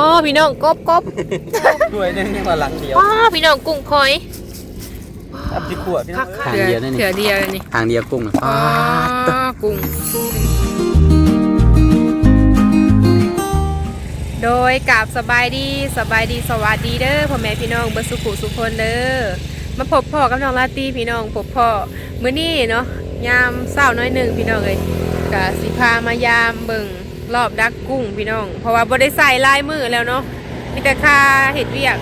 บ่พี่น้องกบกบด้วยนึงยังว่าหลังเดียวบ่พี่น้องกุ้งคอยอับที่ขวดพี่น้คัอกงคักทางเดียวนั่นเถื่นี่อเดียวนี่ทางเดียวกุ้งนะอ๋อกุ้งโดยกับสบายดีสบายดีสวัสดีเด้อพ่อแม่พี่น้องเบดสุขุสุขคนเด้อมาพบพ่อกับน้องลาตีพี่น้องพบพ่อมื้อนี้เนาะยามเช้าน้อยหนึ่งพี่น้องเอ้ยกะสิพามายามเบิ่ง รอบดักกุ้งพี่น้อง เพราะว่าบ่ได้ใส่ลายมือแล้วเนาะมีแต่ค่าเห็ดเวียก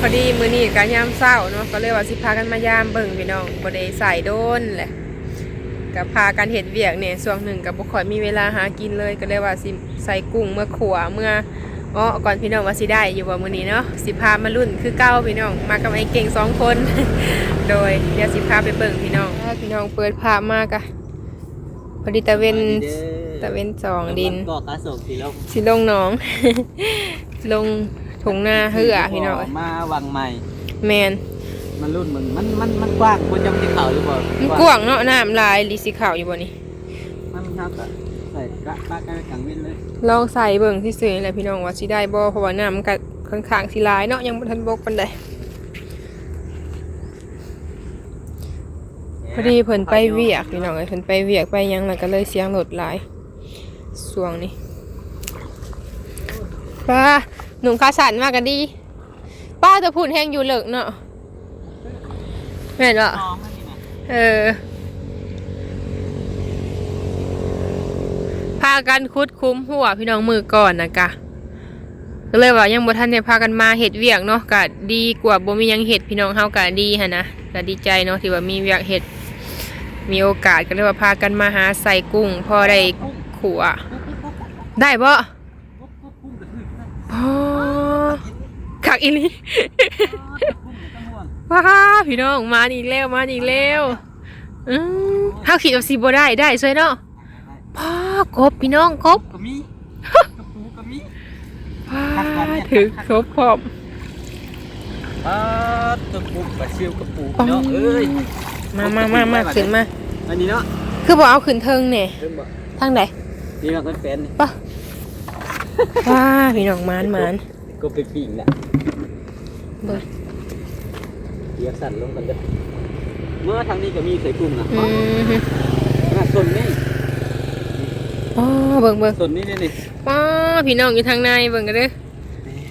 พอดีมื้อนี้ก็ยามเช้าเนาะก็เลยว่าสิพากันมายามเบิ่งพี่น้องบ่ได้ใส่โดนแหละกับพากันเห็ดเวียกเนี่ยช่วงหนึ่งกับบุค่อยมีเวลาหากินเลยก็เลยว่าสิใส่กุ้งเมื่อขัวเมื่ออ๋อก่อนพี่น้องว่าสิได้อยู่ว่ามื้อนี้เนาะสิพามารุ่นคือเก้าพี่น้อง มากับไอ้เก่งสองคน โดยเดี๋ยวสิพาไปเบิ่งพี่น้องถ้าพี่น้องเปิดภาพมากะพอดีตะเวน ตะเวนสองดินก็กระส่งสีลงสิลงหนอง ลงถงนาเหือพี่น้องมาวังใหม่ แมนมันรุ่นมึงมันมันมันกว้างบนจำที่เขาหรือเปล่ามันกว้างเนาะน้ำลายลิสิขาวอยู่บ่นี่มันครับอะใส่กระปากกระกังเว้นเลยลองใส่เบิ่งที่ซื้อนี่แหละพี่น้องว่าสิได้บ่เพราะว่าน้ำมันก็ค่อนข้างสิหลายเนาะยังบ่ทันบกปานใด พอดีเพิ่นไปเวียกพี่น้องเอ้ยเพิ่นไปเวียกไปหยังแล้วก็เลยเสียงรถหลาย ช่วงนี้ป้าหนุ่มคาสันมากันดี ป้าจะพูดแห้งอยู่เลิกเนาะแม่นบ่น้องนั่นนี่นะเออ พากันคุดคุ้มหัวพี่น้องมือก่อนนะกะก็เลยว่ายังบ่ทันได้พากันมาเฮ็ดเวียกเนาะก็ดีกว่าบ่มียังเฮ็ดพี่น้องเฮาก็ดีหั่นะก็ดีใจเนาะที่ว่ามีเวียกเฮ็ดมีโอกาสก็เลยว่าพากันมาหาใส่กุ้งพอได้ขัว ได้บ่พอคักอีหลีว้าพี่น้องมาอีกแล้วมาอีกแล้วอืมเฮาคิดว่าสิบ่ได้ได้ซวยเนาะพ่อกบพี่น้องกบก็มีกระปูก็มีว้าถือครบพร้อมป้าดกระปูกระชิวกระปูเนาะเอ้ยมามามามาขึ้นมาอันนี้เนาะคือบ่เอาขึ้นเทิงเนี่ยเริ่มบ่ทางใดนี่ มันเป็นนี่ปะว้าพี่น้องมานมานก็ไปปิ่งแหละเบิ่งเรียกสั่นลงกันเด้อเมื่อทางนี้ก็มีใส่กุ้งนะอืมฮึน่าส่วนนี้อ๋อเบิ่งเบิ่งส่วนนี้นี่นี่ป้าพี่น้องอยู่ทางในเบิ่งกันเด้อ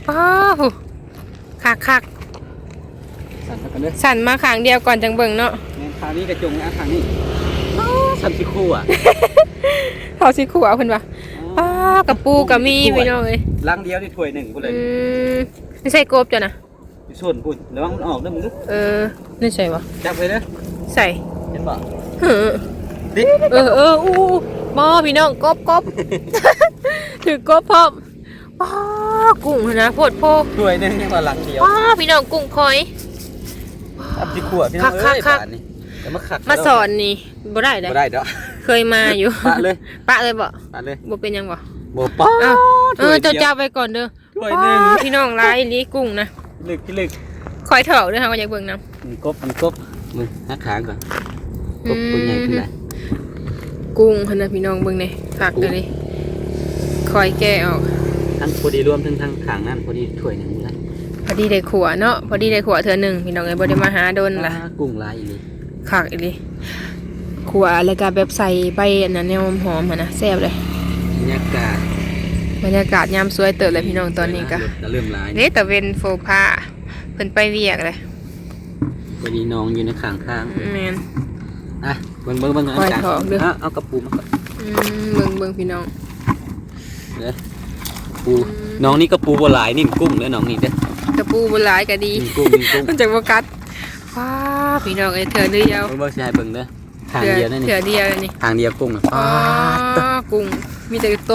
ป้าโหคักคักสั่นกันเด้อสั่นมาขางเดียวก่อนจังเบิ่งเนาะแม่นทางนี้กระจงนะทางนี้ สั่นสิคู่อะเขาสิขัวเพิ่นว่าป้ากระปูกระมีพี่น้องเอ้ยลังเดียวนี่ถ้วยหนึ่งกูเลยอืมไม่ใช่กบจ้ะนะอยู่ส่วนปุ่นระวังมันออกนะมึงดูเออไม่ใช่วะจับไปเด้อใส่เห็นบ่เออดิเออเอออู้มอพี่น้องกบกบถือกบพร้อมป้ากุ้งนะโพดโพถ้วยหนึงยังว่าลังเดียวป้าพี่น้องกุ้งคอยอับสิขวดพี่น้องคักเอ้ยคักบาทนี่ แต่มาขักมาสอนนี่บ่ได้เลยบ่ได้ดอกเคยมาอยู่ปะเลยปะเลยบ่ปะเลยบ่เป็นหยังบ่บ่ป้าอ้าวเอถ้วอยเจ้าเดียวเจ้าไปก่อนเด้อถ้วยหนึงป้าพี่น้องร้ายอีหลีกุ้งนะลึกลึกคอยเถาะเด้อค่ะว่าอยากเบิ่งนํมันกบมันกบมึงหักขางก่อนกบตัวใหญ่ขึ้นได้กุ้งหั่นน่ะพี่น้องเบิ่งนี่คักเลยคอยแกะออกทั้งพอดีรวมทั้งทั้งขางนั่นพอดีถ้วยหนึงเลยพอดีได้ขัวเนาะพอดีได้ขัวเธอหนึ่งพี่น้องเอ้ยบ่ได้มาหาโดนล่ะอ่ากุ้งลายอีหลี คักอีหลีขัวแล้วก็แบบใส่ไปอันนั้นแนวหอมๆหั่นนะแซ่บเลย บรรยากาศบรรยากาศยามสวยเติบเลยพี่น้องตอนนี้ก็จะเริ่มลายเด้ตะเวนโฟผ้าเพิ่นไปเวียกเลยพอดีน้องอยู่ในขางข้างแม่นอะเบิ่งเบิ่งเบิ่งปล่อยของเด้อ เอาเอากระปูมาก่อนอืมเบิ่งเบิ่งพี่น้อง เด้อปูน้องนี่กระปูบัวหลายนิ่มกุ้งเด้อน้องนี่เด้อกระปูบ่หลายก็ดี นิ่มกุ้งนิ่มกุ้งมันจังบ่กัด ว้าพี่น้องเอ้ยเถื่อเดียวเบิ่งเบิ่งสิให้เบิ่งเด้อทางเดียวนั่นเถื่นี่อเดียวนี่ทางเดียวกุ้งน่ะอ๋อกุ้งมีแต่โต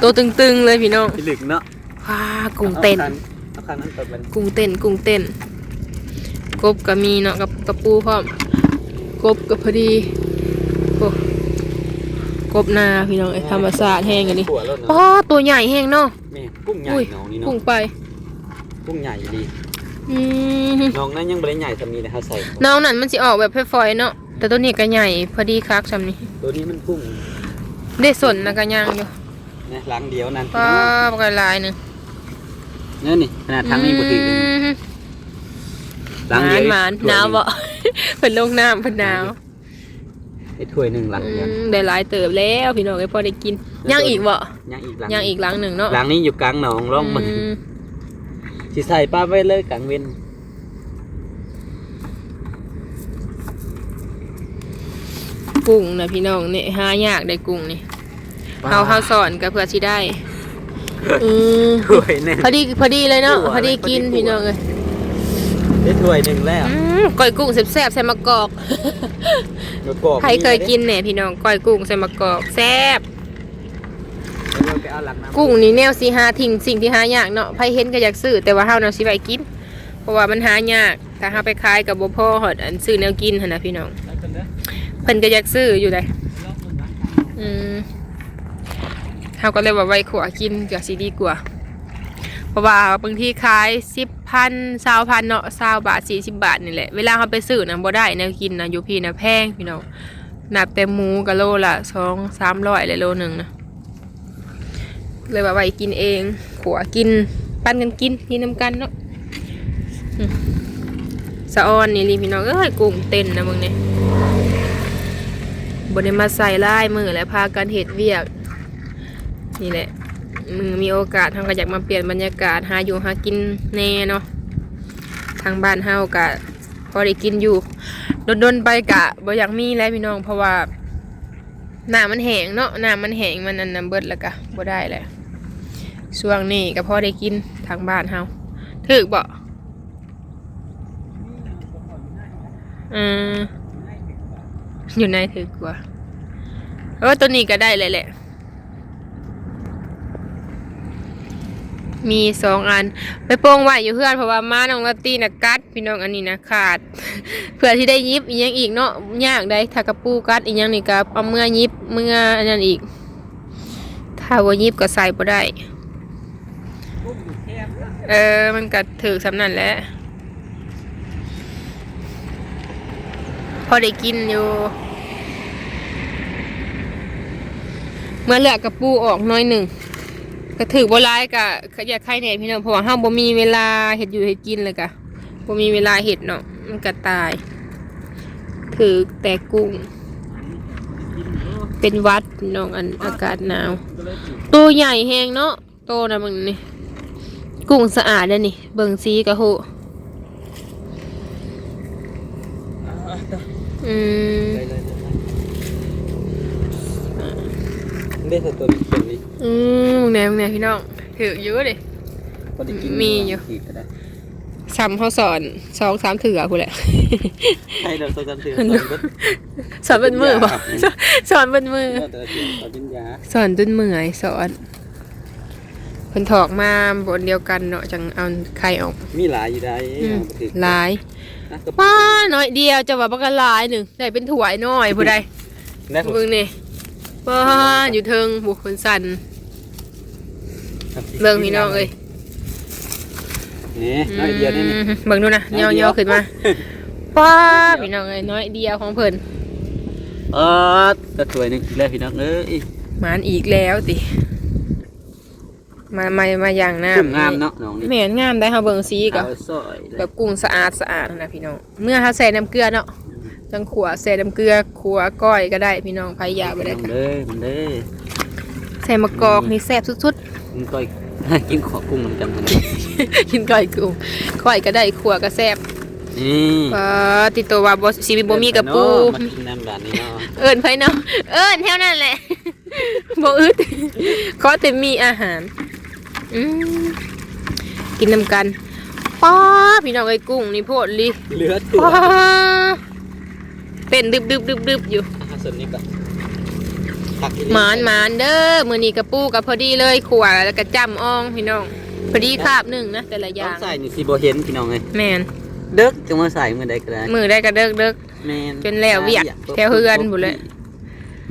โตตึงๆเลยพี่น้องพี่ลึกเนาะว้ากุ้งเต้นเอาคันนั้นเปิดมันกุ้งเต้นกุ้งเต้นกบก็มีเนาะกับกระปูพร้อมกบก็พอดีโอ้กบนาพี่น้องไอ้ธรรมศาสตร์แห้งกันนี่ขัวแล้วอ๋อเนาะตัวใหญ่แห้งเนาะแม่กุ้งใหญ่อุ้ยน้องนี่กุ้เนาะงไปกุ้งใหญ่ดี อืมน้องนั้นยังบ่ได้ใหญ่ซำนี้นะเฮาใส่น้องนั่นมันสิออกแบบฝอยๆเนาะแต่ตัวนี้ก็ใหญ่พอดีคักซำนี้ตัวนี้มันกุ้งได้สนนะก็ย่างอยู่นนะหลังเดียวนั่นก็ปกลายหนึ่งเนี่ยนี่ขนาดทางนี้บ่ถึงหลังเดียวหมานหนาวบ่เพิ่นลงน้ำเพิ่นหนาวไอ้ถ้วยหนึ่งหลังอืเดียวมได้หลายเติบแล้วพี่น้องไอ้พอได้กินย่างอีกบ่ยังอีกหลังย่างอีกหลังหนึ่งเนาะหลังนี้อยู่กลางหนองร่องมันอืม สิใส่ป้าไว้เลยกลางเว้นกุ้งนะพี่น้องนี่หายากได้กุ้งนี่เฮาเฮาสอนก็เพื่อสิได้อืมถ้วยหนึ่งพอดีพอดีเลยเนาะถั่วพอดีกินพอดีพี่น้องเอ้ยได้ถ้วยหนึ่งแล้วอืมก้อยกุ้งแซ่บๆใส่มะกอกแล้วก็ใครเคยกินเนี่ยพี่น้องก้อยกุ้งใส่มะกอกแซ่บ เดี๋ยวไปเอาหลังน้ำกุ้งนี่แนวสีหาทิ้งสิ่งที่หายากเนาะไผเห็นก็อยากซื้อแต่ว่าเฮาเนาะสิไปกิน เพราะว่ามันหายากถ้าเฮาไปขายกับบ่พอฮอดอันซื้อแนวกินหั่นน่ะพี่น้องเพิ่นก็อยากซื้ออยู่เลยอืมเฮาก็เลยว่าไว้ขัวกินก็สิดีกว่า เพราะว่าบางทีขาย10,000 20,000เนาะ20บาท40บาทนี่แหละ เวลาเฮาไปซื้อน่ะบ่ได้แนวกินน่ะอยู่พี่น่ะแพงพี่น้องนับแต่หมูก็โลละ2 300เลยโลหนึงนะ เลยว่าไว้กินเองขัวกินปั้นกันกินกินน้ำกันเนาะสะออนนี่ลีพี่น้องเอ้ยกุ้งเต้นนะมึงเนี่ยบนได้มาใส่ลายมือและพากันเห็ดเวียก นี่แหละมึงมีโอกาสทางก็อยากมาเปลี่ยนบรรยากาศหาอยู่หากินแน่เนาะทางบ้านเฮากะพอได้กินอยู่โดนๆไปกะบ่อยากมีแล้วพี่น้องเพราะว่าหน้ำมันแห้งเนาะหน้ำมันแห้งมันอันน้ำเบิดแล้วกะบ่ได้แหละ ช่วงนี้ก็พอได้กินทางบ้านเฮาถึกบ่อืมอยู่ในถึกกว่าเออตัวนี้ก็ได้เลยแหละ มีสองอัน ไปโปรงไว้อยู่เพื่อนเพราะว่าม้าน้องลาตีนะกัดพี่น้องอันนี้นะขาด เพื่อที่ได้ยิบอีกยังอีกเนาะยากได้ถ้ากระปูกัดอีกยังนี่ก็เอาเมื่อยิบเมื่ออันนั้นอีก ถ้าว่ายิบก็ใส่บ่ได้ เออ มันกัดถือสำนันแหล้วพอได้กินอยู่ เมื่อเหลือกระปูออกน้อยหนึ่งก็ถือบ่ร้ายกะอยากไข่แหน่ยพี่น้องเพราะว่าเฮาบ่มีเวลาเฮ็ดอยู่เฮ็ดกินเลยกะบ่มีเวลาเฮ็ดเนาะมันก็ตาย ถือแต่กุ้ง เป็นวัดน้องอันอากาศหนาว ตัวใหญ่แฮงเนาะโตนะมึงนี่ กุ้งสะอาดเลยนี่ เบิ่งซีกะโหอืมได้เลยได้ใส่ตัวนี้เขียนนี่อืมมึงแหน่มึงแหน่พี่น้องถือเยอะดิพอได้กินมีอยู่อีกก็ได้ซ้ำเขาสอนสองสามถือพูดแหละให้เราตัวกันเถื่อนมันตดูอนเบิดสอนเป็นมือป่ะสอนเป็นมือแต่ละเถื่อนตอนกินยาสอนจนมือไอ้สอน เพิ่นถอกมาบนเดียวกันเนาะจังเอาไข่ออกมีหลายอยู่ได้อืมเอาไปถึงหลายนะก็ป้าน้อยเดียวจะว่าบักกะหลายหนึ่งได้เป็นถ้วยน้อยผู้ใดได้ผมเบิ่งนี่ป้าอยู่เทิงบุคคลสันเบิ่งพี่น้องเอ้ยนี่น้อยเดียวนี่นี่อืมเบิ่งดูนะน้อยเดีเงายวๆขึ้นมาป้าพี่น้องเอ้ยน้อยเดียวของเพิ่นเออก็ถ้วยหนึงแล้วพี่น้องเอ้ยหมานอีกแล้วติ มามามาอย่างน้กุ้งงามเนาะน้องนี่แม่นงามได้เฮาเบิ่งสีก็เอาซอยเลยแบบกุ้งสะอาดสะอาดนะพี่น้อง เมื่อเฮาใส่น้ำเกลือเนาะจังขัวใส่น้ำเกลือขัวก้อยก็ได้พี่น้องใครอยากบ่ได้มันก็เลยมันเลยใส่มะกอกนี่แซ่บสุดมันก็กินขอกุ้งเหมือนกันมันๆกินก้อยกุ้งก้อยก็ได้ขัวก็แซ่บนี่ว่าติดตัวว่าบ่สิมีบ่มีกับปู มากินน้ำบานนี่เนาะเอิ้นไผเนาะเอิ้นแถวนั้นแหละ บ่อึดขอแต่มีอาหารอืม กินนำกันป้าพี่น้องไอ้ยกุ้งนี่โพดลิเหลือตัวป้าเต้นดึบดึบดึบดึบอยู่อาหารส่วนนี้ก็ผักอีหมานหมานเด้อมื้อนี้กระปูกับพอดีเลยขวาแล้วก็จ้ำอ่องพี่น้องพอดีคาบหนึ่งนะแต่ละอต้อย่างงใส่นี่สิบ่เห็นพี่น้องเอ้ยแม่นเด็กจะมาใส่มื้อใดก็ได้มือได้กระเดิกเดิก แม่นจนแล้วเวียกแถวเฮือนหมดเลย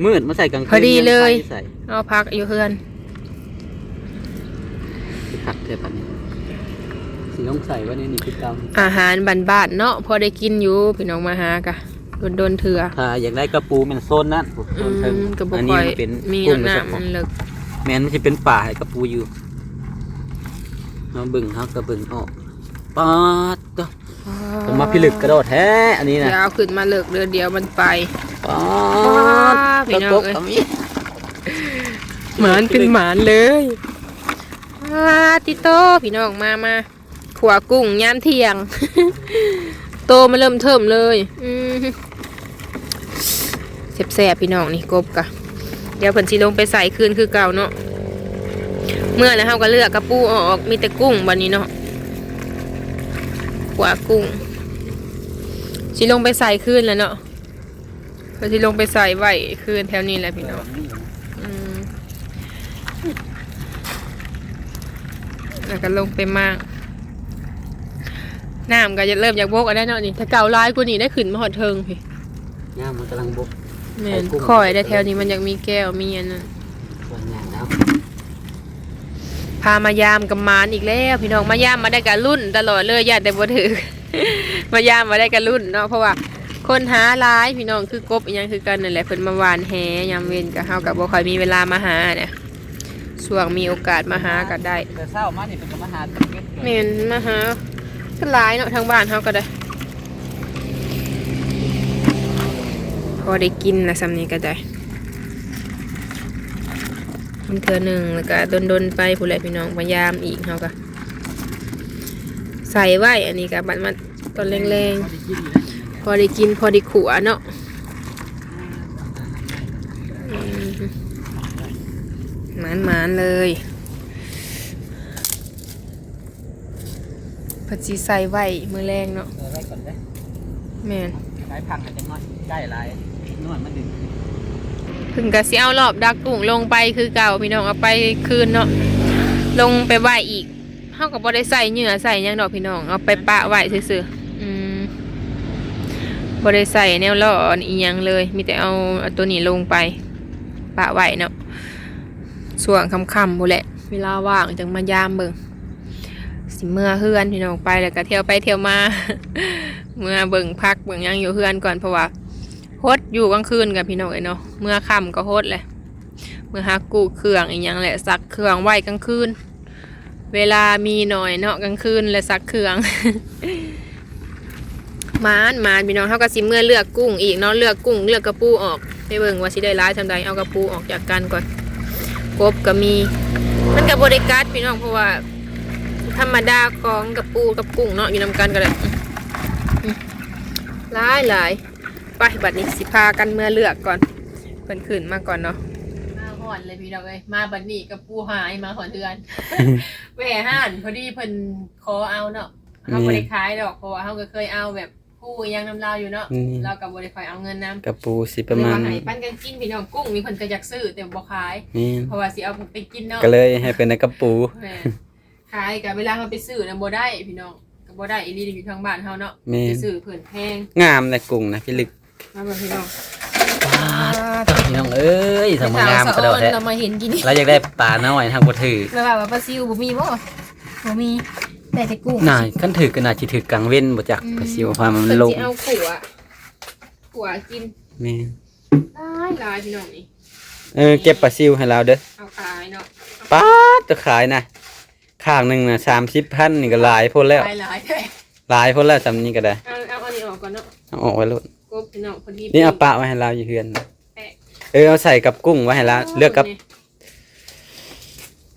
มืดมาใส่กลางคืนพอดีเลย ใส่เอาพักอยู่เพื่อน ผักเท่ากันนี่สิต้องใส่ไว้ในนี่คือตามอาหารบ้านๆเนาะพอได้กินอยู่พี่น้องมาหากะโดนโดนๆเถื่อถ้าอยากได้กระปูมันโซนนั่นโซนเทิงอืมก็บ่อันนี้ค่อยมันเป็นมีกุ้งน้ำโดยเฉพาะมันเลิกแม่นมันจะเป็นป่าให้กระปูอยู่เอาเบิ่งเฮากระเบิ่งออกป๊าดตัวผมมาพิลึกกระโดดแท้อันนี้นะยาวขึ้นมาเลิกเดือนเดียวมันไปป๊าว้าดพี่ตะน้องกกเอ้ยก็มีหมานเป็นหมานเลยอา ติโตพี่น้องมามาขัวกุ้งยามเที่ยง โตมาเริ่มเทิมเลยอืมแสบพี่น้องนี่กบกะเดี๋ยวเพิ่นสิลงไปใส่คืนคือเก่าเนาะเมื่อแล้วเฮาก็เลือกกระปูออกมีแต่กุ้งบัดนี้เนาะขัวกุ้งสิลงไปใส่คืนแล้วเนาะเพิ่นสิลงไปใส่ไว้คืนแถวนี้แหละพี่น้อง อืม แล้วก็ลงไปมากน้ำก็จะเริ่มจากบกอันได้เนาะนี่ถ้าเก่าร้ายกว่านี้ได้ขึ้นมาหอดเทิงพี่ย่ามมันกำลังบกแม่นใส่กุ้งคอยได้แถวนี้มันยังมีแก้วมีอันนั้นส่วนใหญ่แล้วพามายามกับมานอีกแล้วพี่น้องมายามมาได้กับรุ่น ตลอดเลยญาติแต่บ่ถือมายามมาได้กับรุ่นเนาะเพราะว่าคนหาร้ายพี่น้องคือกบอหยังคือกันนั่นแหละเพิ่นมาหวานแหยามเว้นกับเฮากับบ่ค่อยมีเวลามาหาเนี่ย ช่วงมีโอกาสมาหาก็ได้แต่เศร้ามานี่เป็นก็มาหาตะเก็ดเมนมาหาก็หลายเนาะทางบ้านเฮาก็ได้ พอได้กินละสำนี้ก็ได้มันเธอหนึ่งแล้วก็ดนๆไปผู้ใดพี่น้องพยายามอีกเฮาก็ใส่ไว้อันนี้ก็บัดมาตอนแรงๆพอได้กินพอได้ขัวเนาะอืม หมานๆเลยผัดซีใส่ไว้มือแรงเนาะเออไว้ก่อนเด้อแม่นหลายพังอาจจะน้อยใกล้หลายน้อยมาดึงเพึ่งกะสิเอารอบดักกุ้งลงไปคือเก่าพี่น้องเอาไปคืนเนาะลงไปไหวอีกเฮาก็บ่ได้ใส่เหงื่อใส่หยังดอกพี่น้องเอาไปปะไว้ซื่อๆอืมบ่ได้ใส่แนวล่ออีหยังเลย มีแต่เอาเอาตัวนี้ลงไปปะไว้เนาะ ช่วงค่ำๆพู้นแหละ เวลาว่างจังมายามเบิ่งสิเมื่อเฮือนพี่น้องไปแล้วก็เที่ยวไปเที่ยวมา เมื่อเบิ่งพักเบิ่งยังอยู่เฮือนก่อนเพราะว่าโฮดอยู่กลางคืนกับพี่น้องเอ้ยเนาะเมื่อค่ำก็โฮดเลยเมื่อหากู้เครื่องอีกอย่างแหละซักเครื่องไว้กลางคืน เวลามีหน่อยเนาะกลางคืนและซักเครื่องมานมานพี่น้องเขาก็สิเมื่อเลือกกุ้งอีกเนาะเลือกกุ้งเลือกกระปูออกไปเบิ่งว่าสิได้ร้ายทำใดเอากระปูออกจากกันก่อน กบก็มี มันกับบริการพี่น้องเพราะว่า ธรรมดาของกระปูกับกุ้งเนาะอยู่นำกันก็เลยอืมหลายหลายไปบัดนี้สิพากันเมื่อเลือกก่อนเพิ่นขึ้นมาก่อนเนาะมาหอนเลยพี่น้องเอ้ยมาบัดนี้กับปูหายมาหอนเดือนแหวห่านพอดีเพิ่นขอเอาเนาะเฮาบ่ได้ขายดอกเพราะว่าเฮาก็เคยเอาแบบ ผู้ยังน้ำลาวอยู่เนาะนี่เราก็บ่ได้ค่อยเอาเงินนำกระปูสิประมาณให้ปั้นกันกินพี่น้องกุ้งมีเพิ่นก็อยากซื้อแต่บ่ขาย นี่ เพราะว่าสิเอาไปกินเนาะก็เลยให้เป็นในกระปูแม่ขายกับเวลาเราไปซื้อนะบ่ได้พี่น้องก็บ่ได้อีหลีอยู่ทางบ้านเฮาเนาะแม่ไปซื้อเพิ่นแพงงามในกุ้งนะพี่ลึกมาเบ่งพี่น้องพี่น้องเอ้ยทำมงามกระโดดแท้เรามาเห็นกินนี่เราอยากได้ปลาน้อยทางบ่ถือแล้วว่าปลาซิวบ่มีบ่บ่มี แต่แต่กุ้งน่าคันถือก็น่าสิถือกลางเว้นบ่จักปลาซิวพามันเพิ่นลงสิเอาขัวขัวกินแม่หลายหลายพี่น้องนี่เออเก็บปลาซิวให้เราเด้อเอาขายเนาะป๊าดจะขายนะข้างหนึงน่ะ30,000นี่ก็หลายพ้นแล้วหลายหลายเด้อหลายพ้นแล้วจำนี้ก็ได้เอาเอาอันนี้ออกก่อนเนาะเอาออกไว้โลดกบพี่น้องพอดีนี่เอาปลาไว้ให้เราอยู่เฮือนแปะเออเอาใส่กับกุ้งไว้ให้เราเลือกกับ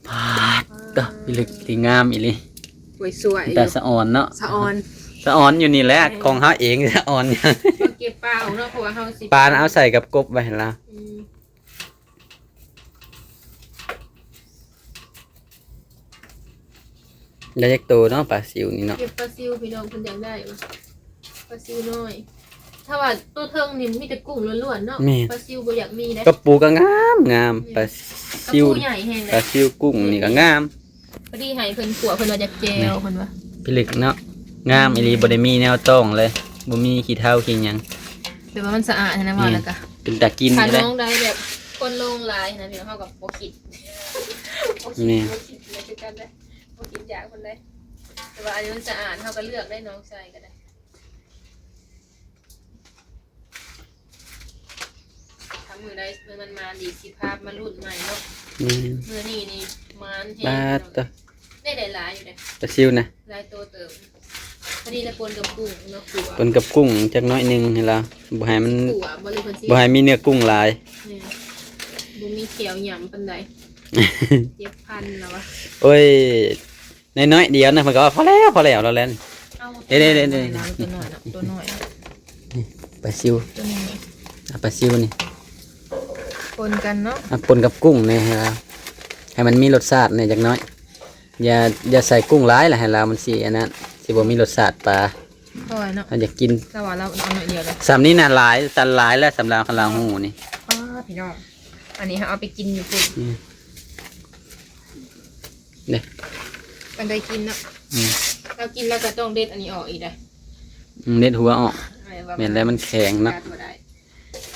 ปาดเด้อพี่ลึกที่งามอีหลี สวยๆแต่สะอ่อนเนาะสะออนสะอ่อนอยู่นี่แหละของเฮาเองสะอ่อนเอาเก็บปลาของเนาะเพราะว่าเฮาสิปลาน่ะเอาใส่กับกบไว้ให้เราอืมแล้วยักโตเนาะปลาซิวนี่เนาะเก็บปลาซิวพี่น้องเพิ่นอยากได้บ่ปลาซิวน้อยถ้าว่าตัวเทิงนี่มีแต่กุ้งล้วนๆเนาะปลาซิวบ่อยากมีได้กระปูก็งามงามปลากระซิวปูใหญ่แฮงเลปลายซิวกุ้งนี่ก็งาม พอดีให้เพิ่นขัวเพิ่นว่าจะแจวเพิ่นว่าพี่ลึกเนาะงามอีหลีบ่ได้มีแนวต้องเลยบ่มีขี้เถ้าขี้หยังแต่ว่ามันสะอาดนะว่าแล้วก็เป็นตากินถ้าอยู่เลย น้องได้แบบคนลงหลายนะพี่น้องเฮากับบ่คิดบ่คิดนี่ บ่คิดเลยคือกันได้บ่คิดอยากคนได้แต่ว่าอันนี้มันสะอาดเฮาก็เลือกได้น้องใส่ก็ได้ถ้ามือใดมันมาดีสิภาพมารุ่นใหม่เนาะนี่มือนี่นี่ มันเห็บาดตัวได้ได้หลายอยู่เลยปลาซิวนะหลายตัวเติมพอดีละปนกับกุ้งเนาะขัวปนกับกุ้งจักหน้อยหนึงให้เราบ่ให้มันขัวบริเวณซีบ่ให้มีเนื้อกุ้งหลาย เนี่ยบุมีเขียวหยำปันใดเจ็บพันแล้ววะโอ้ยน้อยๆเดียวนะมันก็ว่าพอแล้วพอแล้วเราแล้วนี่เอาเด้เด้เด้เด้ตัวหน่อยเนาะตัวหน่อยปลาซิวตัวนี้เอาปลาซิวนี่ปนกันเนาะเอาปนกับกุ้งเนี่ยให้เรา ให้มันมีรสชาติเนี่ยจักหน้อย อย่าอย่าใส่กุ้งหลายล่ะให้เรามันสิอันนั้นสิบ่มีรสชาติปลาพอเนาะเราอยากกินแต่ว่าเราเอาหน่อยเดียวเลยสำนี้น่ะหลายตันหลายแล้วสำหรับของเราหูนี่อ้าพี่น้องอันนี้เอาไปกินอยู่คุณอืมเนี่ยปันได้กินเนาะอืมเรากินแล้วก็ต้องเด็ดอันนี้ออกอีกได้อืมเน็ดหัวออกอะไรว่าเม็นแล้วมันแข็งเนาะบ่ได้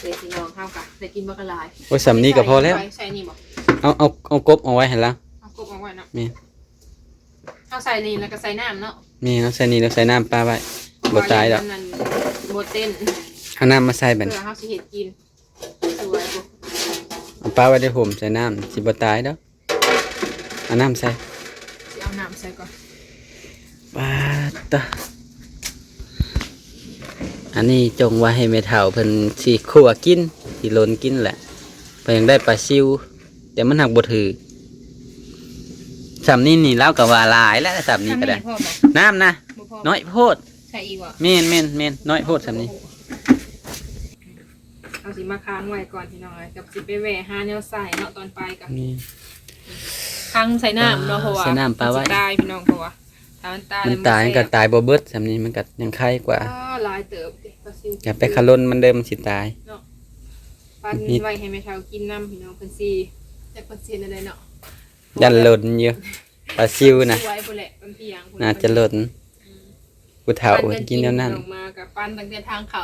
เดี๋ยวสิน้องข้าวกะได้กินบักกะลายโอ้ยสำนี้ก็พอแล้ว ใส่นี่บ่เอาเอาเอากบเอาไว้ให้แล้วเอากบเอาไว้เนาะมีเอาใส่นี่แล้วก็ใส่น้ำเนาะมีเอาใส่นี่แล้วใส่น้ำปลาไว้บ่ตายดอกมันบ่เต้นเอาน้ำมาใส่บัดเพื่อเฮาสิเฮ็ดกินสวยบ่เอาปลาไว้ได้ผมใส่น้ำสิบ่ตายดอกเอาน้ำใส่สิเอาน้ำใส่ก่อนปลาตะ อันนี้จงไว้ให้แม่เฒ่าเพิ่นสิคั่วกินสิโลนกินแหละเพิ่นยังได้ปลาซิว แต่มันหักบ่ถือสำนี้นี่เล่ากับว่าหลายแล้วสำนี้ก็ได้ทำให้พ่อบ่น้ำนะบ่พอน้อยโพดใส่อีกบ่เม่นเม่นเม่นน้อยโพดสำนี้เอาสิมาค้างไว้ก่อนพี่น้องเอ้ยกับสิไปแหวะหาแนวใส่เนาะตอนไปกับนี่ค้างใส่น้ำเนาะเพราะว่าใส่น้ำปลาไว้มันสิตายพี่น้องเพราะว่า ถ้ามันตายมันแล้วตายแซ่ก็บตายบ่เบิดสำนี้มันก็ยังไข้กว่าอ้าหลายเติบดิปลาซิวอย่าไปขลนมันเดิมมันสิตาย ปันนิดไว้ให้แม่เฒ่ากินน้ำพี่น้องเพิ่นสิจักเปอร์เซ็นต์อะไรเนาะยันหล่นอยู่ปลาซิวนะสวยพุ่นแหละเป็นเพียงพุ่นน่าจะหล่นผู้เฒ่ากินแนวนั้นออกมากับปั้นตั้งแต่ทางเขา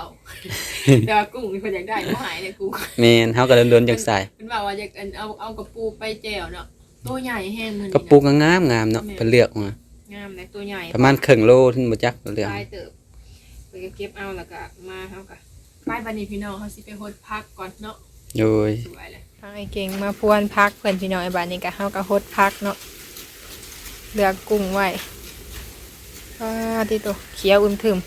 แต่ว่ากุ้งมีคนอยากได้ก็หายเลยกุ้งแม่นเฮาก็โดนๆจักใส่เป็นว่าว่าอยากเอาเอาเอากระปูไปแจ่วเนาะตัวใหญ่แห้งมือนี้กระปุกก็งามงามเนาะเพิ่นเลือกมา งามเลยตัวใหญ่ประมาณครึ่งโลถึงบ่จักเลือกปลายเติบไปก็เก็บเอาแล้วก็มาเฮาก็ป้ายบันนี้พี่น้องเขาสิไปโฮดพักก่อนเนาะโดยสวยเลย ทางไอ้เก่งมาพวนพักเพื่อนพี่น้องไอ้บ้านนี้ก็เฮาก็โฮดพักเนาะเลือกกุ้งไว้ว้าที่ตัวเขียวอึมทึม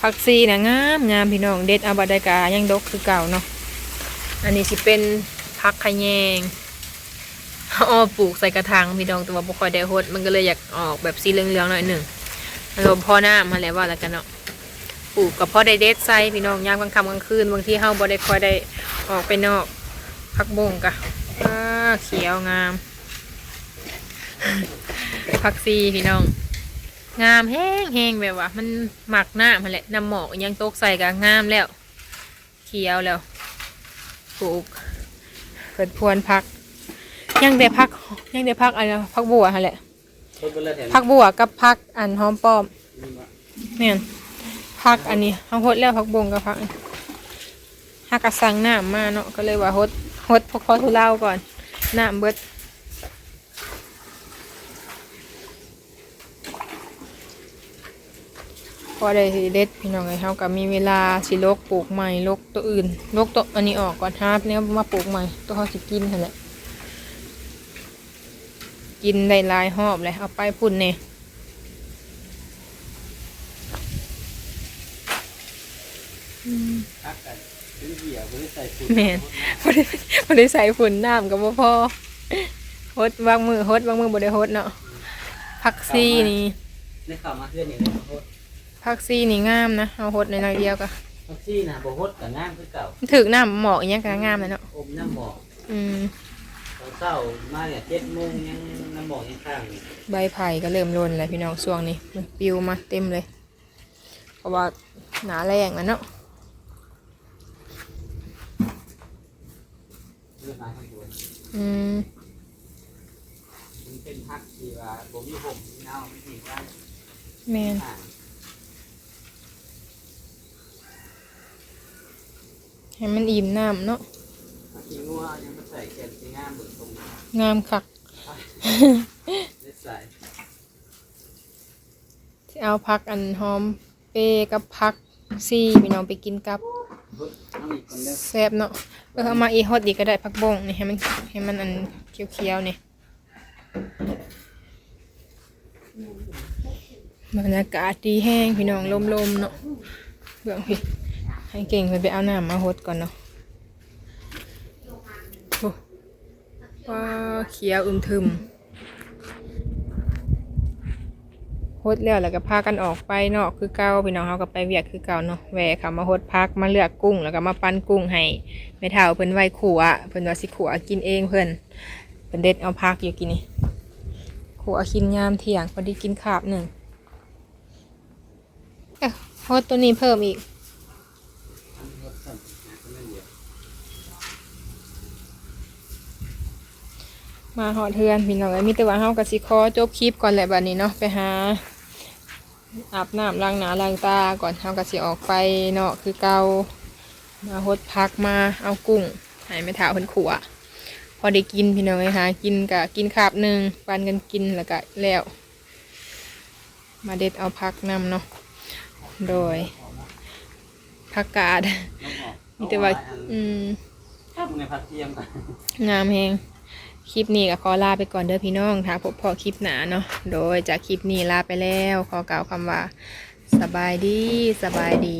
ผักซีนะงามงามพี่น้องเด็ดเอาบาดกายังดกคือเก่าเนาะอันนี้สิเป็นพักขะแยง อ้อปลูกใส่กระถางพี่น้องแต่ว่าบ่ค่อยได้โฮดมันก็เลยอยากออกแบบสีเหลืองๆหน่อยหนึ่งอารมณ์พ่อหน้ามาแล้วว่าแล้วกันเนาะปลูกกับพ่อได้เด็ดใส่พี่น้องยามกลางค่ำกลางคืนบางทีเฮาบ่ได้ค่อยได้ออกไปนอกผักบงกะเขียวงามผักซีพี่น้อง งามแห้งแห้งแบบว่า มันหมักหน้ามันแหละน้ำหมอกยังตกใส่กะงามแล้ว เขียวแล้วปลูกเกิดพวนพัก ยังได้พักยังได้พักอะไรนะพักบัวหั่นแหละพักบัวกับพักอันหอมป้อมแม่นพักอันนี้เขาหดแล้วพักบงกับพักอันหักกระสังน้ำมาเนาะก็เลยว่าหดหดพอคอทุเล่าก่อนน้ำเบิดพอได้เด็ดพี่น้องไอ้เขาก็มีเวลาสิลกปลูกใหม่ลกตัวอื่นลกตัวอันนี้ออกก่อนฮาร์ปเนี้ยมาปลูกใหม่ตัวเขาสิกินนั่นแหละ กินได้หลายหอบเลยเอาไปพุ่นเนี่ยแม่นบ่ได้บ่ได้ใส่ฝุ่นน้ำกับบ่พอฮดบางมือฮดบางมือบ่ได้ฮดเนาะผักซีนี่ได้เข้ามาเพื่อนนี่ได้โฮดผักซีนี่งามนะเอาฮดในน้อยเดียวก็บางที่นะบ่โฮดก็งามคือเก่าถึกน้ำหมอกอหยังก็งามเลยเนาะอมน้ำหมอกอืม ตอนเช้ามาเนี่ย7โมงยังน้ำหมอกยังข้างอยู่ใบไผ่ก็เริ่มร่นแล้วพี่น้องช่วงนี้มันปลิวมาเต็มเลย เพราะว่าหนาแรงแล้วเนาะเริ่มมาข้างบนอืมมันเป็นพักที่ว่าบ่มีห่มมีหนาวมีที่ว่าแม่นอ่าให้มันอิ่มน้ำเนาะผักขี้ งัวยังมาใส่แกนสีงามเบิ่งตรงนี้งามคักได้ใส่สิเอาพักอันหอมเปรย์กับพักซี่พี่น้องไปกินกับเบิ่งน้อีกคนเด้อแซ่บเนาะเออเอามาอีกฮอดอีกก็ได้ผักบงนี่ให้มันให้มันอันเขียวๆนี่บรรยากาศดีแห้งพี่น้องลมๆเนาะเบื้องพี่ให้เก่งไปไปเอาน้ำมาฮดก่อนเนาะโอ้ ว้าเขียวอึมทึมฮดแล้วแล้วก็พากันออกไปเนาะคือเก่าพี่น้องเขาก็ไปเวียกคือเก่าเนาะแหวะเขามาฮดพักมาเลือกกุ้งแล้วก็มาปั้นกุ้งให้แม่เฒ่าเพิ่นไว้ขัวเพิ่นว่าสิขัวกินเองเพิ่นเพิ่นเด็ดเอาพักอยู่กินนี่ขัวกินยามเที่ยงพอดีกินขาบหนึ่งเอ้าฮดตัวนี้เพิ่มอีก มาหอดเทือนพี่น้องเอ้ยมีแต่ว่าเฮาก็สิขอจบคลิปก่อนแหละบัดนี้เนาะไปหาอาบน้ำล้างหน้าล้างตาก่อนเฮาก็สิออกไปเนาะคือเก่ามาฮดพักมาเอากุ้งให้แม่ถาวเพิ่นขัวพอได้กินพี่น้องเลยหากินกะกินคาบหนึ่งปันกันกินแล้วก็แล้ว มาเด็ดเอาพักนำเนาะโดยผักกาดมีแต่ว่าอืมครับในพัดเทียมกันงามแฮง คลิปนี้ก็ขอลาไปก่อนเด้อพี่น้องถ้าพบพอคลิปหนาเนาะโดยจากคลิปนี้ลาไปแล้ว ขอกล่าวคำว่า สบายดีสบายดี